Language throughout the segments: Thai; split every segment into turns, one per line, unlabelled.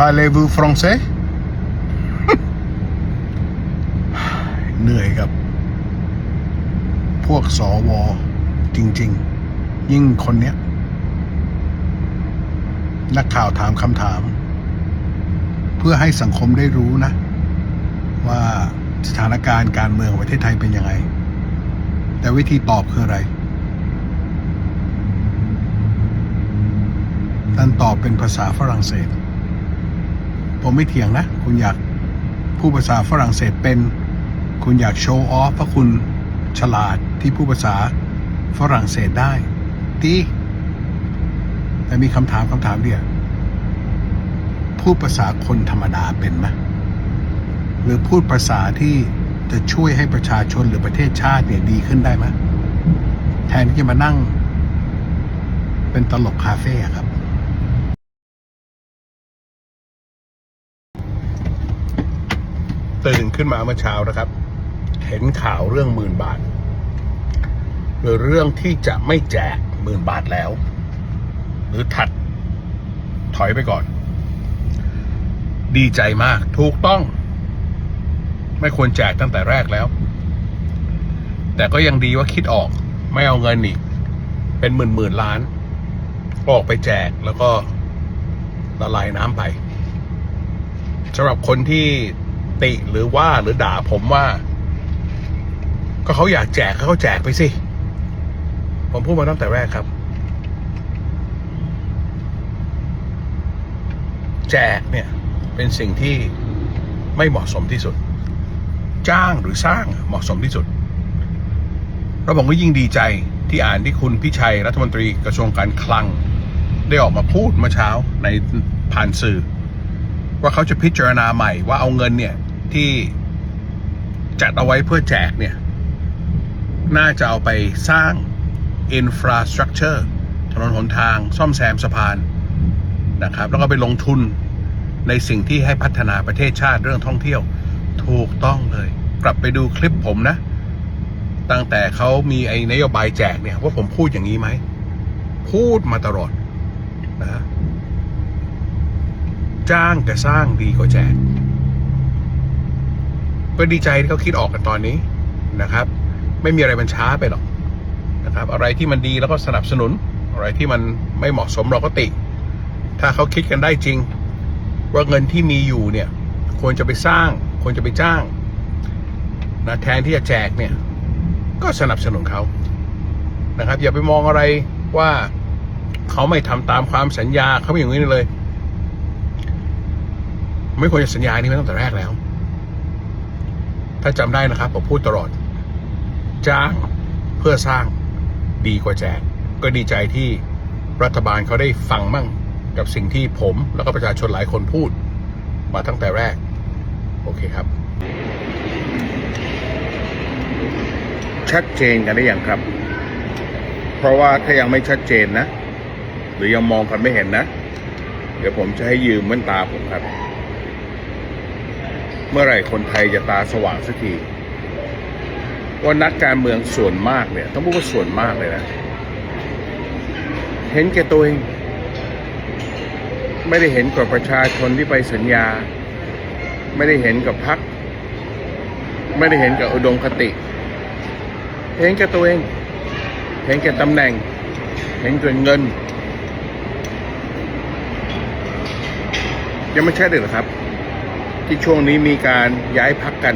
Parlez-vous français เหนื่อยกับ พวกสวจริง ๆ ยิ่งคนเนี้ย นักข่าวถามคำถาม เพื่อให้สังคมได้รู้นะ ว่าสถานการณ์การเมืองของประเทศไทยเป็นยังไง แต่วิธีตอบคืออะไรท่านตอบเป็นภาษาฝรั่งเศส ผมไม่เถียงนะ คุณอยากพูดภาษาฝรั่งเศสเป็น คุณอยากโชว์ออฟว่าะคุณฉลาดที่พูดภาษาฝรั่งเศสได้ดีแต่มีคำถามคำถามเดียวพูดภาษาคนธรรมดาเป็นไหมหรือพูดภาษาที่จะช่วยให้ประชาชนหรือประเทศชาติเนี่ยดีขึ้นได้ไหมแทนที่จะมานั่ง เป็นตลกคาเฟ่ครับ ตื่นขึ้นมาเมื่อเช้านะครับ เห็นข่าวเรื่องหมื่นบาทหรือเรื่องที่จะไม่แจกหมื่นบาทแล้ว หรือถัดถอยไปก่อน ดีใจมากถูกต้อง ไม่ควรแจกตั้งแต่แรกแล้ว แต่ก็ยังดีว่าคิดออกไม่เอาเงินอีก เป็นหมื่นหมื่นล้านออกไปแจกแล้วก็ละลายน้ำไปสำหรับคนที่ ติหรือว่าหรือด่าผมว่า ก็เขาอยากแจกเขาก็แจกไปสิ ผมพูดมาตั้งแต่แรกครับ แจกเนี่ย เป็นสิ่งที่ไม่เหมาะสมที่สุด จ้างหรือสร้างเหมาะสมที่สุดแล้วผมก็ยิ่งดีใจที่อ่านที่คุณพิชัยรัฐมนตรีกระทรวงการคลัง ได้ออกมาพูดเมื่อเช้าในผ่านสื่อ ว่าเขาจะพิจารณาใหม่ว่าเอาเงินเนี่ย ที่จัดเอาไว้เพื่อแจกเนี่ย น่าจะเอาไปสร้าง infrastructure ถนนหนทางซ่อมแซมสะพานนะครับ แล้วก็ไปลงทุนในสิ่งที่ให้พัฒนาประเทศชาติเรื่องท่องเที่ยว ถูกต้องเลย กลับไปดูคลิปผมนะ ตั้งแต่เขามีไอ้นโยบายแจกเนี่ย ว่าผมพูดอย่างนี้ไหม พูดมาตลอดนะจ้างแต่สร้างดีกว่าแจก ก็ดีใจที่เขาคิดออกกันตอนนี้นะครับ ไม่มีอะไรมันช้าไปหรอกนะครับ อะไรที่มันดีแล้วก็สนับสนุน อะไรที่มันไม่เหมาะสมเราก็ติ ถ้าเขาคิดกันได้จริง ว่าเงินที่มีอยู่เนี่ยควรจะไปสร้างควรจะไปจ้างนะแทนที่จะแจกเนี่ย ก็สนับสนุนเขานะครับ อย่าไปมองอะไรว่าเขาไม่ทำตามความสัญญาเขาไม่อย่างนี้เลย ไม่ควรจะสัญญานี้มาตั้งแต่แรกแล้ว ถ้าจำได้นะครับผมพูดตลอด จ้างเพื่อสร้างดีกว่าแจก ก็ดีใจที่รัฐบาลเขาได้ฟังมั่งกับสิ่งที่ผมแล้วก็ประชาชนหลายคนพูด มาตั้งแต่แรก โอเคครับ ชัดเจนกันได้อยังครับ เพราะว่าถ้ายังไม่ชัดเจนนะ หรือยังมองกันไม่เห็นนะ เดี๋ยวผมจะให้ยืมแว่นตาผมครับ มื่อไหร่คนไทยจะตาสว่างสักทีว่านักการเมืองส่วนมากเนี่ย ต้องพูดว่าส่วนมากเลยนะ เห็นแก่ตัวเอง ไม่ได้เห็นกับประชาชนที่ไปสัญญา ไม่ได้เห็นกับพักไม่ได้เห็นกับอุดมคติ เห็นแก่ตัวเอง เห็นแก่ตำแหน่ง เห็นแก่เงินยังไม่ใช่เลยหรอครับ ที่ช่วงนี้มีการย้ายพักกัน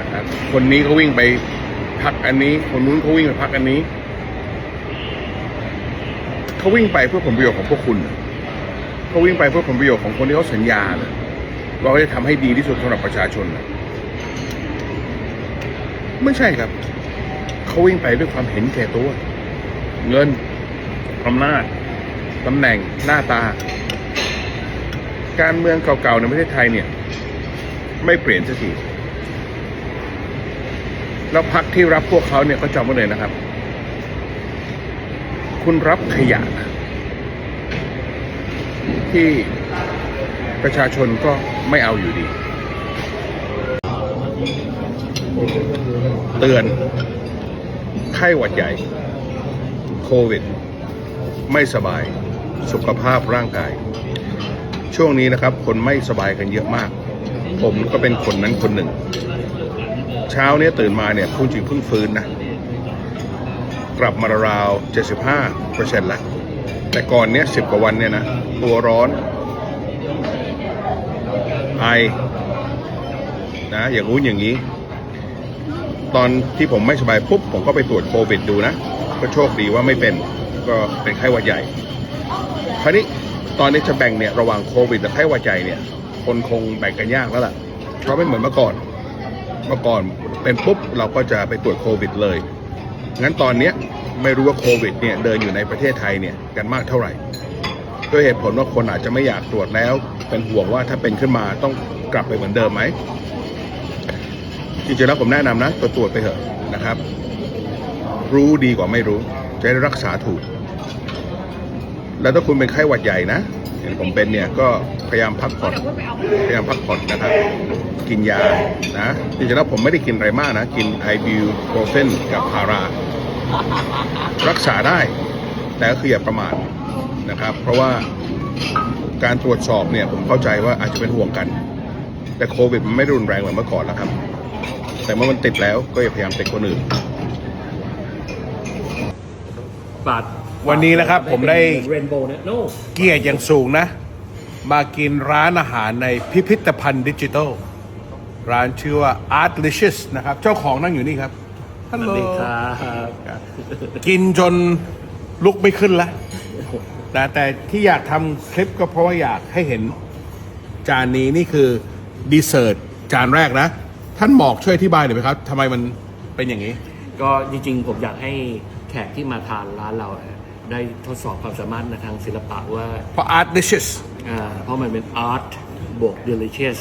นะครับคนนี้ก็วิ่งไปพักอันนี้ คนนู้นเขาวิ่งไปพักอันนี้เขาวิ่งไปเพื่อผลประโยชน์ของพวกคุณเขาวิ่งไปเพื่อผลประโยชน์ของคนที่เขาสัญญาเลยว่าเขาจะทำให้ดีที่สุดสำหรับประชาชนเหรอไม่ใช่ครับเขาวิ่งไปด้วยความเห็นแก่ตัว เงินอำนาจตำแหน่งหน้าตา การเมืองเก่าๆในประเทศไทยเนี่ย ไม่เปลี่ยนสักทีแล้วพักที่รับพวกเขาเนี่ยก็จำไว้เลยนะครับ คุณรับขยะนะที่ประชาชนก็ไม่เอาอยู่ดี เตือนไข้หวัดใหญ่ โควิด ไม่สบาย สุขภาพร่างกาย ช่วงนี้นะครับ คนไม่สบายกันเยอะมาก ผมก็เป็นคนนั้นคนหนึ่ง เช้าเนี้ยตื่นมาเนี่ยพูดจริงเพิ่งฟื้นนะ กลับมาราวๆ75เปอร์เซ็นต์ละ แต่ก่อนเนี้ย10กว่าวันเนี่ยนะ ตัวร้อน ไอ นะ อย่างงู้อย่างนี้ ตอนที่ผมไม่สบายปุ๊บ ผมก็ไปตรวจโควิดดูนะ ก็โชคดีว่าไม่เป็น ก็เป็นไข้หวัดใหญ่ คราวนี้ ตอนนี้จะแบ่งเนี่ยระหว่างโควิดกับไข้หวัดใหญ่เนี่ย คนคงแบ่งกันยากแล้วล่ะ เพราะไม่เหมือนเมื่อก่อน เมื่อก่อนเป็นปุ๊บเราก็จะไปตรวจโควิดเลย งั้นตอนเนี้ยไม่รู้ว่าโควิดเนี่ยเดินอยู่ในประเทศไทยเนี่ยกันมากเท่าไหร่ ด้วยเหตุผลว่าคนอาจจะไม่อยากตรวจแล้ว เป็นห่วงว่าถ้าเป็นขึ้นมาต้องกลับไปเหมือนเดิมไหมจริงๆแล้วผมแนะนำนะตัวตรวจไปเถอะนะครับ รู้ดีกว่าไม่รู้ จะได้รักษาถูก แล้วถ้าคุณเป็นไข้หวัดใหญ่นะอย่างผมเป็นเนี่ยก็พยายามพักผ่อนพยายามพักผ่อนนะครับ กินยานะจริงๆแล้วผมไม่ได้กินอะไรมากนะ กินไอบิวโปรเฟนกับพารา รักษาได้ แต่ก็คืออย่าประมาทนะครับ เพราะว่าการตรวจสอบเนี่ยผมเข้าใจว่าอาจจะเป็นห่วงกัน แต่โควิดมันไม่รุนแรงเหมือนเมื่อก่อนแล้วครับ แต่เมื่อมันติดแล้วก็อย่าพยายามติดคนอื่น
บาท
วันนี้นะครับผมได้
เรนโบว์นะ no
เกียรติอย่างสูงนะ มากินร้านอาหารในพิพิธภัณฑ์ดิจิทัล ร้านชื่อว่า Artlicious นะครับ เจ้าของนั่งอยู่นี่ครับฮัล
ส
โหล
วัสดีครับ
กินจนลุกไม่ขึ้นละนะแต่ที่อยากทำคลิปก็เพราะว่าอยากให้เห็นจานนี้นี่คือดีเซอร์ตจานแรกนะ ท่านหมอกช่วยอธิบายหน่อยไหมครับทำไมมันเป็นอย่างนี้
ก็จริงๆ ผมอยากให้แขกที่มาทานร้านเราเนี่ย ได้ทดสอบความสามารถในทางศิลปะว่า
เพราะ Artlicious
อ่าเพราะมันเป็นอาร์ตบวก delicious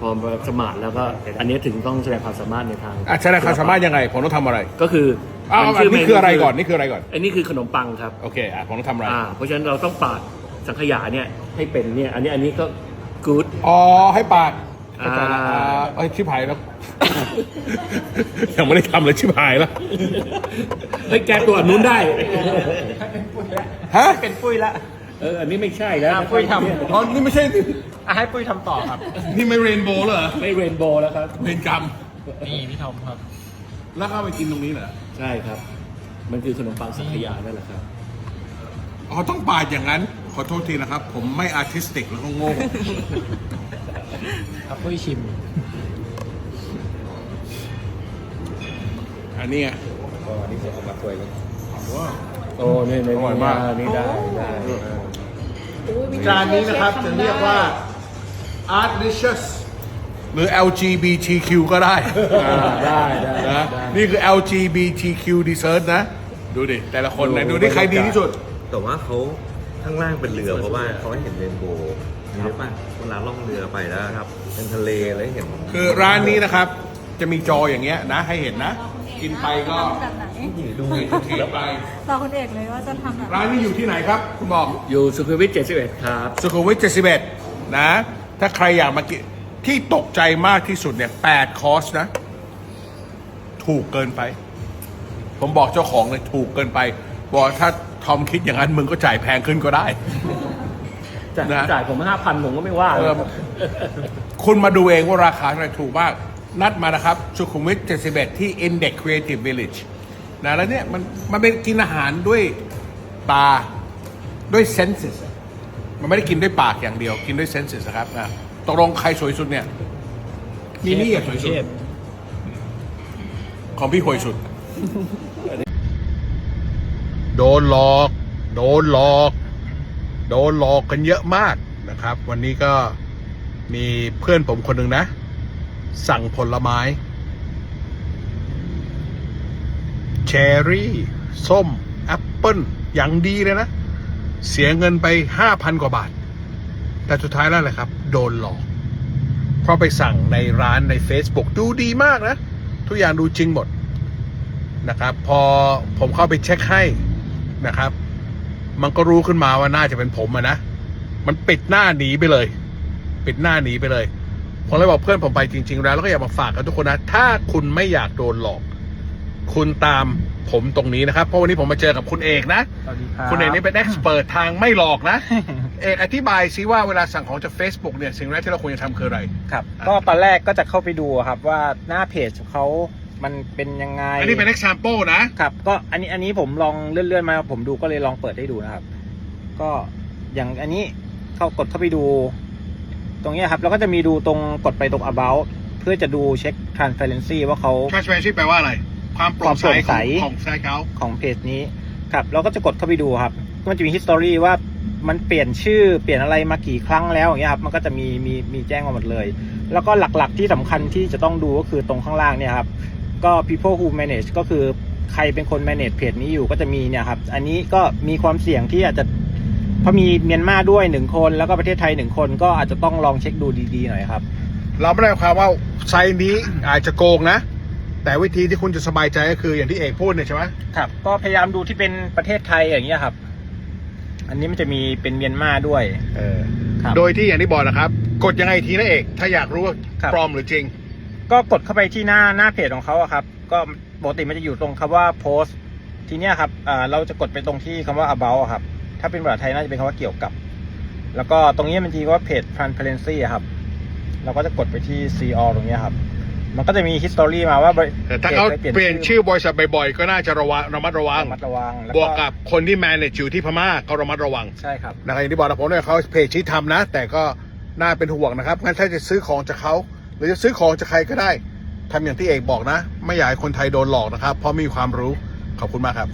พอมาสมาร์ทแล้วก็อันนี้ถึงต้องแสดงความสามารถในทาง
อาจารย์ความสามารถยังไงผมต้องทำอะไร
ก็คือ
อ้าว
มั
อัน
เม
นี้คืออะไรก่อนนี่คืออะไรก่อน
อันนี้คือขนมปังครับ
โอเคอะผมต้องทำอะไร
อ่าเพราะฉะนั้นเราต้องปาดสังขยาเนี่ยให้เป็นเนี่ยอันนี้อันนี้ก็ good
อ๋อให้ปาด
อ่า
เข้าใจละอ่าเอ้ยชิบหายแล้ว ยังไม่ได้ทำเลยชิบหายแล้ว
เฮ้ยแกตัวนู้นได้
ฮะ
เป็นปุ้ยละ
เออ อันนี้ไม่ใช่แล้ว
อะปุ้ยทำ
อ๋อ นี่ไม่ใช่
อะให้ปุ้ยทำต่อครับ
นี่ไม่เรนโบว์เหรอ
ไม่เรนโบว์แล้วครับ
เวรกรรม
นี่พี่ทอมครับ
แล้วเข้าไปกินตรงนี้เหรอ
ใช่ครับ มันคือขนมปังสังขยานั่นแหละครับ
อ๋อ ต้องปาดอย่างนั้น ขอโทษทีนะครับ ผมไม่อาร์ติสติกแล้วก็โง่
ครับปุ้ยชิม
อันนี้ไง
อันนี้ผมเอามาถ้วยแล้ว
ว้าว
โอ้นี่นี่
อร่อยมาก
นี่ได้ได้
จานนี้นะครับจะเรียกว่า Artlicious หรือ LGBTQ ก็ได้
อ่าได้ได้
นะ
ได้
นี่คือ LGBTQ dessert นะ ดูดิ แต่ละคนนะดูดิใครดีที่สุด
แต่ว่าเขา ข้างล่างเป็นเรือเพราะว่าเขาให้เห็นเรนโบว์มีได้ป่ะเวลาล่องเรือไปแล้วครับ เป็นทะเลแล้วเห็น
คือร้านนี้นะครับ จะมีจออย่างเงี้ยนะ ให้เห็นนะ กินไปก็
แบบไหน
ดู
ถือไป
รอคุณเอกเลยว่าจะทำแบบไหน
ร้านนี้อยู่ที่ไหนครับ คุณบอก
อยู่สุขุมวิท 71 ครับ
สุขุมวิท 71 นะ ถ้าใครอยากมากินที่ตกใจมากที่สุดเนี่ย8คอร์สนะ ถูกเกินไป ผมบอกเจ้าของเลยถูกเกินไปบอกถ้า ทอมคิดอย่างนั้นมึงก็จ่ายแพงขึ้นก็ได้
จ่าย
นะ
จ่ายผม5,000ผมก็ไม่ว่า
เออคุณมาดูเองว่าราคาเท่าไหร่ถูกมาก นัดมานะครับสุขุมวิท71 ที่ Index Creative Village นะแล้วเนี่ยมันมันเป็นกินอาหารด้วยตาด้วย senses อะมันไม่ได้กินด้วยปากอย่างเดียว กินด้วย senses นะครับนะตกลงใครสวยสุดเนี่ยมีนี่อะสวยสุด ของพี่ห่วยสุด โดนหลอก โดนหลอก โดนหลอกกันเยอะมากนะครับ วันนี้ก็มีเพื่อนผมคนหนึ่งนะ สั่งผลไม้เชอร์รี่ ส้ม แอปเปิ้ล อย่างดีเลยนะ เสียเงินไปห้าพันกว่าบาท แต่สุดท้ายแล้วแหละครับ โดนหลอก เพราะไปสั่งในร้านใน Facebook ดูดีมากนะ ทุกอย่างดูจริงหมดนะครับ พอผมเข้าไปเช็คให้ นะครับ มันก็รู้ขึ้นมาว่าน่าจะเป็นผมอะนะ มันปิดหน้าหนีไปเลย ปิดหน้าหนีไปเลย ผมเลยบอกเพื่อนผมไปจริง ๆ แล้วแล้วก็อยากมาฝากกับทุกคนนะ ถ้าคุณไม่อยากโดนหลอก คุณตามผมตรงนี้นะครับ เพราะวันนี้ผมมาเจอกับคุณเอกนะ
สวัสดีครับ
คุณเอกนี่เป็นเอ็กซ์เพรสทางไม่หลอกนะ เอกอธิบายซิว่าเวลาสั่งของจาก Facebook เนี่ยสิ่งแรกที่เราควรจะทำคืออะไร
ครับ ก็ตอนแรกก็จะเข้าไปดูครับว่าหน้าเพจของเขา มันเป็นยังไง
อันนี้เป็น example นะ
ครับ ก็อันนี้อันนี้ผมลองเลื่อนๆมา ผมดูก็เลยลองเปิดให้ดูนะครับ ก็อย่างอันนี้เข้ากดเข้าไปดู ตรงเนี้ยครับ แล้วก็จะมีดูตรงกดไปตรง about เพื่อจะดูเช็ค transparency ว่าเขา
transparency แปลว่าอะไร ความโปร่งใส
ความโปร่งใส
ของของไซต์เขา
ของเพจนี้ครับเราก็จะกดเข้าไปดูครับก็มันจะมี history ว่ามันเปลี่ยนชื่อเปลี่ยนอะไรมากี่ครั้งแล้วอย่างเงี้ยครับมันก็จะมีมีมีแจ้งมาหมดเลย แล้วก็หลักๆที่สำคัญที่จะต้องดูก็คือตรงข้างล่างเนี่ยครับ ก็ people who manage ก็คือใครเป็นคน manage เพจนี้อยู่ก็จะมีเนี่ยครับ อันนี้ก็มีความเสี่ยงที่อาจจะเพราะมีเมียนมาด้วยหนึ่งคน แล้วก็ประเทศไทยหนึ่งคนก็อาจจะต้องลองเช็คดูดีๆหน่อยครับ
เราไม่ได้หมายความว่าไซต์นี้อาจจะโกงนะ แต่วิธีที่คุณจะสบายใจก็คืออย่างที่เอกพูดเนี่ยใช่ไหม
ครับ ก็พยายามดูที่เป็นประเทศไทยอย่างเงี้ยครับ อันนี้มันจะมีเป็นเมียนมาด้วย
เออ
ครับ
โดยที่อย่างที่บอกนะครับ กดยังไงทีนะเอก ถ้าอยากรู้ว่า
ครับ
ปลอมหรือจริง
ก็กดเข้าไปที่หน้าหน้าเพจของเขาอะครับ ก็ปกติมันจะอยู่ตรงคำว่าโพสต์ทีเนี้ยครับอ่าเราจะกดไปตรงที่คำว่า about อะครับ ถ้าเป็นภาษาไทยน่าจะเป็นคำว่าเกี่ยวกับ แล้วก็ตรงนี้มันทีว่าเพจ transparency อะครับ เราก็จะกดไปที่ see all ตรงเนี้ยครับมันก็จะมี history มาว่าบริ
แต่ถ้าเขา
พจได้
เปลี่ยนชื่อบริษัทบ่อยๆ ก็น่าจะระวังระมัดระวัง
ระมัดระวังแล้ว
บวกกับคนที่ manage อยู่ที่พม่าก็ระมัดระวัง
ใช่ครับ
นะครับอย่างที่บอกนะผมเนี่ยเขาเพจชี้ทำนะ แต่ก็น่าเป็นห่วงนะครับงั้นถ้าจะซื้อของจากเขา หรือจะซื้อของจากใครก็ได้ทำอย่างที่เอกบอกนะ ไม่อยากให้คนไทยโดนหลอกนะครับ เพราะมีความรู้ขอบคุณมากครับ